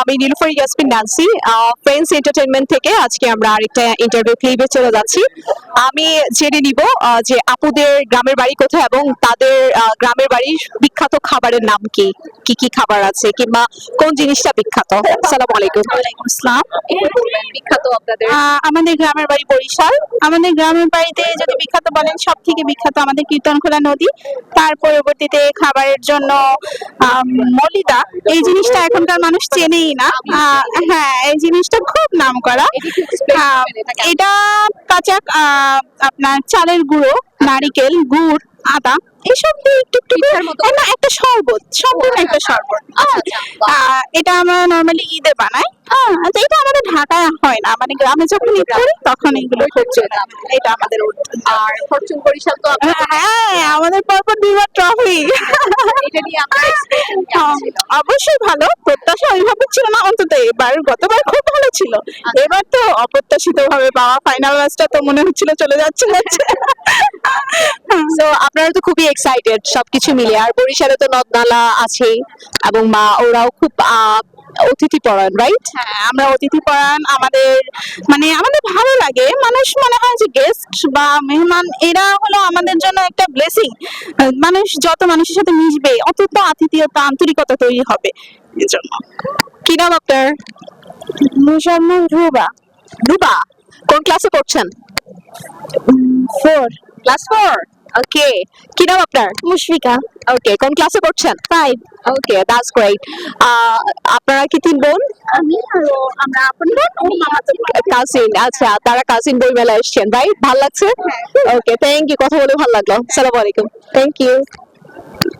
আমি Nilufar Yasmin Nancy friends entertainment থেকে আজকে আমরা আরেকটা ইন্টারভিউ ক্লিপে চলে যাচ্ছি। আমি জেনে নিব যে আপুদের গ্রামের বাড়ি কোথায় এবং তাদের গ্রামের বাড়ির বিখ্যাত খাবারের নাম কি? কি কি খাবার আছে? কিংবা কোন জিনিসটা বিখ্যাত? আসসালামু আলাইকুম। ওয়ালাইকুম আসসালাম। বিখ্যাত আপনাদের আমাদের গ্রামের বাড়ি বরিশাল। আমাদের গ্রামের বাড়িতে যদি বিখ্যাত বলেন সব থেকে বিখ্যাত আমাদের কীর্তনখোলা নদী। তার পরবর্তীতে খাবারের জন্য মলিদা। এই জিনিসটা এখনকার মানুষ চেনেই না। হ্যাঁ এই জিনিসটা খুব নাম করা এটা কাঁচা আপনার চালের গুঁড়ো নারিকেল গুড় আদা এসব দিয়ে একটু একটু না একটা শরবত সম্পূর্ণ একটা শরবত। আহ, এটা আমরা নর্মালি ঈদে বানাই। হ্যাঁ এটা আমাদের ঢাকায় হয় না। মানে গ্রামে যখন ঈদ করি তখন এইগুলো চলে এটা আমাদের আর ফরচুন বরিশাল তো হ্যাঁ আমাদের পরপর দুইবার ট্রফি। এটা নিয়ে ছিল? অবশ্যই ভালো। প্রত্যাশা ওইভাবে ছিল না অন্তত এবার। গতবার খুব ভালো ছিল। এবার তো অপ্রত্যাশিত ভাবে পাওয়া ফাইনাল ম্যাচটা তো মনে হচ্ছিল চলে যাচ্ছে সো আপনারা তো খুবই এক্সাইটেড সবকিছু মিলে। আর বরিশালে তো নদ নালা আছে এবং মা ওরাও খুব অতিথি পরায়ণ রাইট হ্যাঁ আমরা অতিথি পরায়ণ আমাদের মানে আমাদের ভালো লাগে। মানুষ মনে হয় যে গেস্ট বা মেহমান এরা হলো আমাদের জন্য একটা ব্লেসিং মানুষ যত মানুষের সাথে মিশবে অত তো আতিথেয়তা আন্তরিকতা তৈরি হবে এজন্য কি নাম আপনার? মুসলমান রুবা রুবা কোন ক্লাসে পড়ছেন? ফোর ক্লাস ফোর ওকে কি নাম আপনার? মুশফিকা। ওকে কোন ক্লাসে পড়ছেন? ফাইভ ওকে দ্যাটস গ্রেট আপনারা কি তিন বোন? আমি আমরা আপন বোন ও মামাতো কাজিন আচ্ছা তারা কাজিন বই মেলা এসেছেন রাইট ভালো লাগছে? ওকে থ্যাংক ইউ কথা বলে ভালো লাগল। সালাম আলাইকুম। Thank you